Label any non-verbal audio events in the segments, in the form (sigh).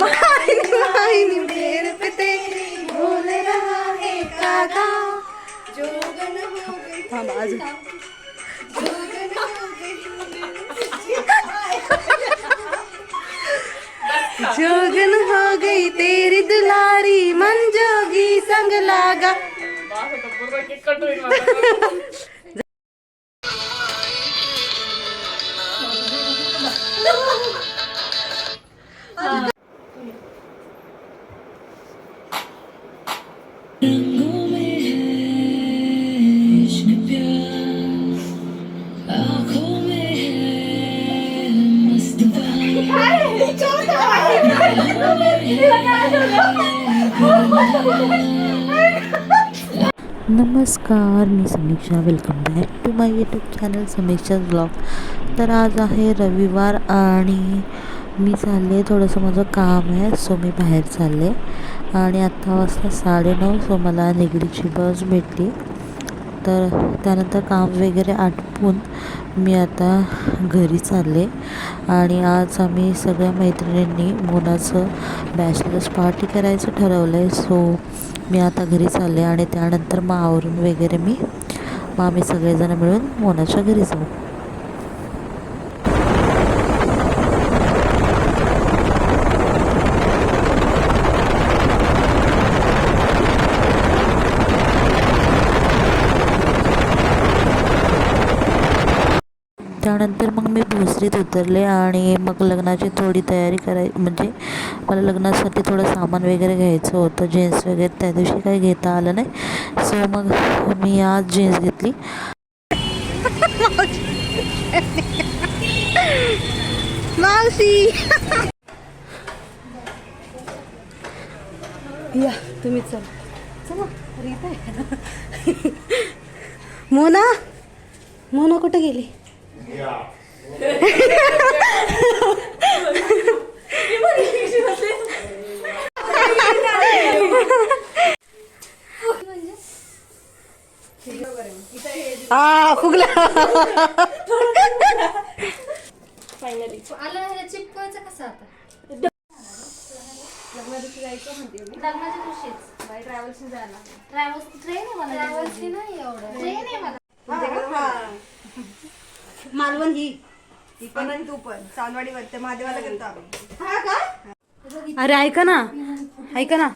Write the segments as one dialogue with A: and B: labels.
A: मायनी मायनी मेरे पे तेरी बोल रहा है कागा थांब अजून जोगन हो गई तेरी दुलारी मन जोगी संग लागा
B: रंगों में है इश्क प्यार। में है मस्त
C: नमस्कार मी Sameeksha. Welcome back to my YouTube channel Sameeksha blog तर आज आहे रविवार आणि मी चालले थोडंसं माझं काम आहे सो मी बाहेर चालले. आणि आत्ता वाजता साडेनऊ सो मला निगडीची बस भेटली. तर त्यानंतर काम वगैरे आटपून मी आता घरी चालले. आणि आज आम्ही सगळ्या मैत्रिणींनी मोनाचं बॅचलर्स पार्टी करायचं ठरवलं आहे सो मी आता घरी चालले. आणि त्यानंतर मग आवरून वगैरे मी मग आम्ही सगळेजण मिळून मोनाच्या घरी जाऊ त्यानंतर भोसरीत उतरले आणि मग लग्नाची थोडी तयारी कराय म्हणजे मला लग्नासाठी थोडं सामान वगैरे घ्यायचं होतं जीन्स वगैरे. त्या दिवशी काही घेता आलं नाही. सो मग मी आज जीन्स घेतली. (laughs)
A: मावशी! (laughs) या तुम्ही चल. चला रीत आहे. (laughs) मोना! मोना कुठे गेली? हा फुगला.
D: आलं हे चिपकवायचं कसं आता? लग्नाच्या दिवशीच. ट्रॅव्हल्सने जायला ट्रॅव्हल्स ट्रेन आहे मला ट्रॅव्हल्सची नाही एवढं. ट्रेन आहे मला.
A: मालवण ही.
E: ती पण आणि तू पण. महादेवाला गेलतो आम्ही.
A: अरे ऐका ना. ऐका ना.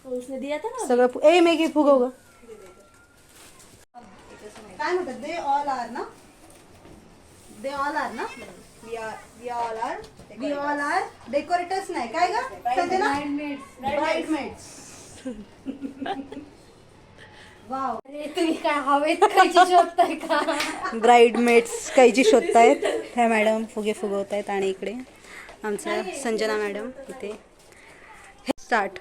A: सगळं फु- ए मेघी फुगव ग. काय म्हणतात? दे ऑल आर ना? दे ऑल आर ना?
E: We are we all are
A: we all are decorators नाही. काय ग? Sanjana bridesmaids wow.
D: तुम्ही काय हवेत खायची शोधताय का?
A: ब्राईडमेड्स कैची शोधतायत. ह्या मॅडम फुगे फुगवतायत आणि इकडे आमच्या संजना मॅडम इथे. स्टार्ट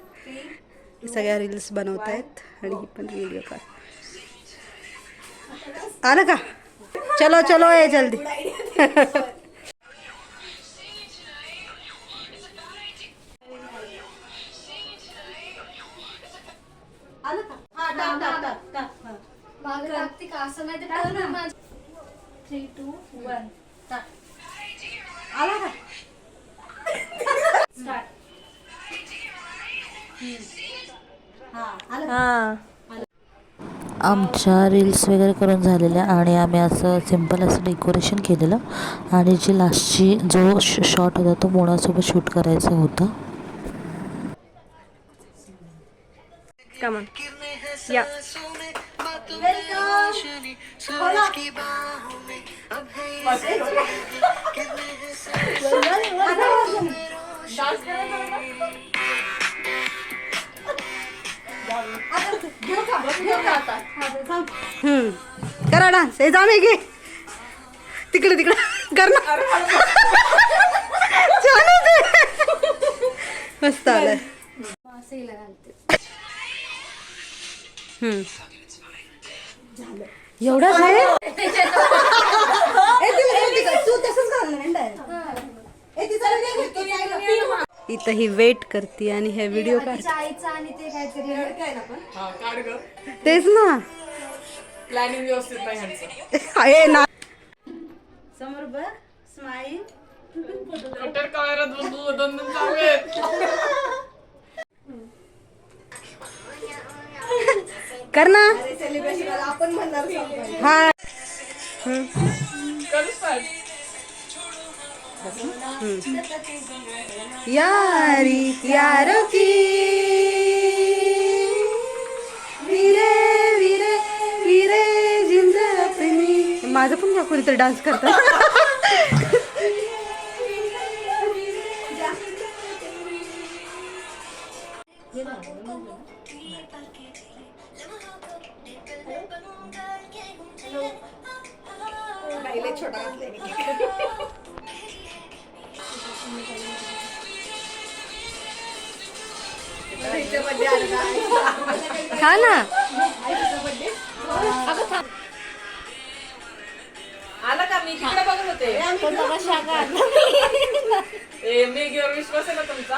A: सगळ्या रील्स बनवतायत आणि ही पण व्हिडिओ काढ. आलं का? चलो चलो ये जल्दी. आलं का?
D: मागे लागते का? असं नाही तर थ्री टू वन
A: आला का?
D: स्टार्ट
A: हा. आलं.
C: आमच्या रील्स वगैरे करून झालेल्या आणि आम्ही असं सिंपल असं डेकोरेशन केलेलं. आणि जी लास्टची जो शॉट होता तो मोनासोबत शूट करायचा होता.
E: कमन या
A: हम्म. करा डान्स हे जामे घे. तिकडे तिकडे. कर ना. छान आहे ते. मस्त
D: घालते.
A: हम्म. Side ला. इथं ही. वेट करते आणि हे व्हिडिओ तेच ना.
F: प्लॅनिंग व्यवस्थित नाही
A: ना. समोर बघ स्माईल
F: कटर कळायला दोन दोन दोन दोन चालू आहेत.
A: कर ना.
E: सेलिब्रेशन आपण म्हणणार
A: हा. यारी यारो की। विरे विरे विरे जिंज माझं पण का कोणीतरी डान्स करतात
E: राहिले छोटा घातलाय. का?
A: खा ना.
F: आला का? मी तिकडे बघत होते. ए मेघीवर विश्वास आहे ना तुमचा?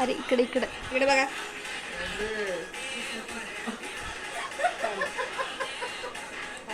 A: अरे इकडे इकडे.
E: इकडे बघा.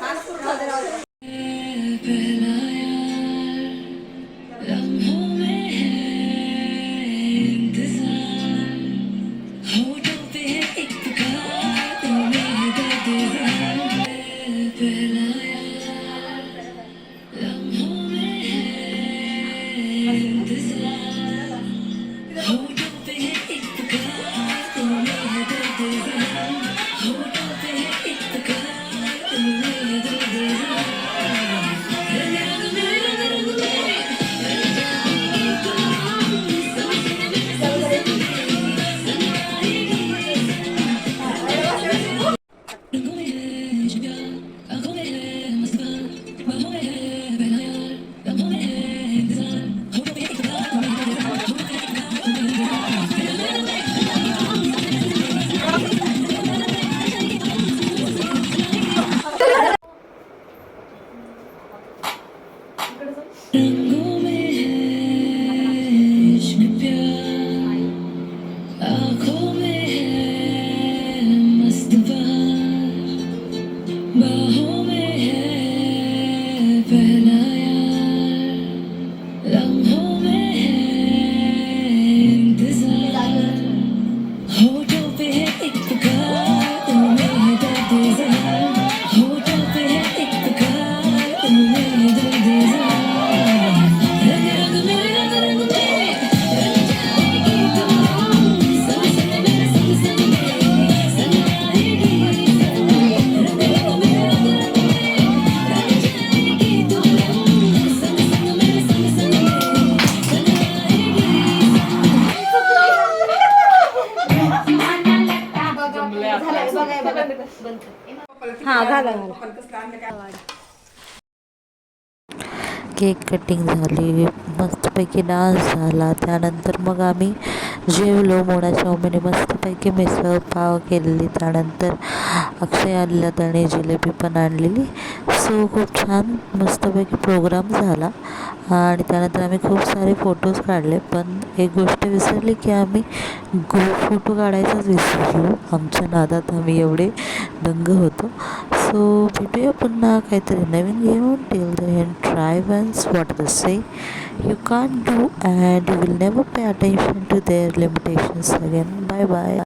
F: 完
B: 了四个别 हां
A: घाला
C: केक कटिंग झाली मस्तपैकी डान्स झाला. त्यानंतर मग आम्ही जेवलो मोडाच्या उमेने मस्तपैकी मिसळ पाव केलेली. त्यानंतर अक्षय आलेला त्याने जिलेबी पण आणलेली. सो खूप छान मस्तपैकी प्रोग्राम झाला. आणि त्यानंतर आम्ही खूप सारे फोटोज काढले. पण एक गोष्ट विसरली की आम्ही गो फोटो काढायचाच विसरलो. आमच्या नादात आम्ही एवढे दंग होतो. सो भेटूया पुन्हा काहीतरी नवीन घेऊन till the end try once what the say you can do and you will never pay attention to their limitations again bye bye